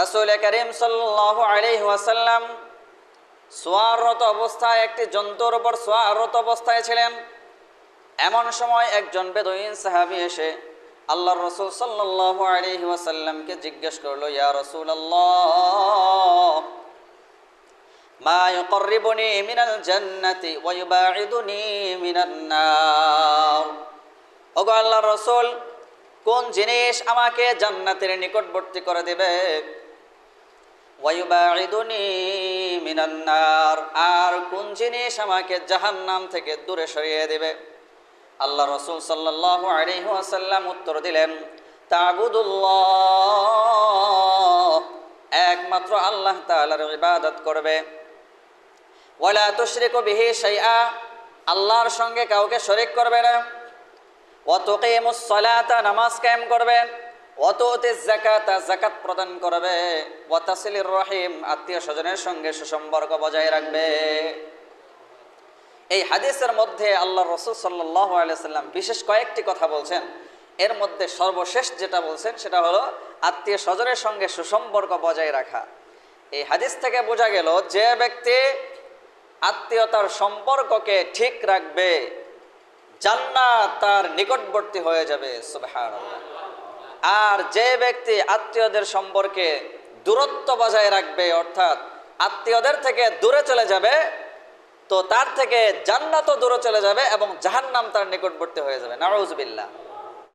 রাসূল করিম সাল্লাল্লাহু আলাইহি ওয়াসাল্লাম সোয়ারত অবস্থায়, একটি জন্তুর উপর সোয়ারত অবস্থায় ছিলেন। এমন সময় একজন বেদইন সাহাবী এসে আল্লাহর রসুল সাল্লাল্লাহু আলাইহি ওয়াসাল্লামকে জিজ্ঞেস করল, ইয়া রাসূলুল্লাহ, মা ইউকররিবুনি মিনাল রসুল, কোন জিনিস আমাকে জান্নাতের নিকটবর্তী করে দেবে? আর কোন জিনিস আমাকে জাহান্নাম থেকে দূরে সরিয়ে দেবে? আল্লাহ রসুল ওয়াসাল্লাম উত্তর দিলেন একমাত্র আল্লাহ ইবাদত করবে। আল্লাহর সঙ্গে কাউকে শরীক করবে না। ওয়াতুকিমুস সালাতা নামাজ কায়েম করবে। ওয়াতুতিজ যাকাতা যাকাত প্রদান করবে। ওয়াতাসিলির রহিম, আত্মীয় স্বজনের সঙ্গে সুসম্পর্ক বজায় রাখবে। এই হাদিসের মধ্যে আল্লাহ রসুল সাল্লাহ আলাইসাল্লাম বিশেষ কয়েকটি কথা বলছেন। এর মধ্যে সর্বশেষ যেটা বলছেন, সেটা হলো আত্মীয় স্বজনের সঙ্গে সুসম্পর্ক বজায় রাখা। এই হাদিস থেকে বোঝা গেল যে ব্যক্তি আত্মীয়তার সম্পর্ককে ঠিক রাখবে, জান্নাত তার নিকটবর্তী হয়ে যাবে। সুবহানাল্লাহ। আর যে ব্যক্তি আত্মীয়দের সম্পর্কে দূরত্ব বজায় রাখবে, অর্থাৎ আত্মীয়দের থেকে দূরে চলে যাবে, তো তার থেকে জান্নাতও দূরে চলে যাবে এবং জাহান্নাম তার নিকটবর্তী হয়ে যাবে। নাউজবিল্লাহ।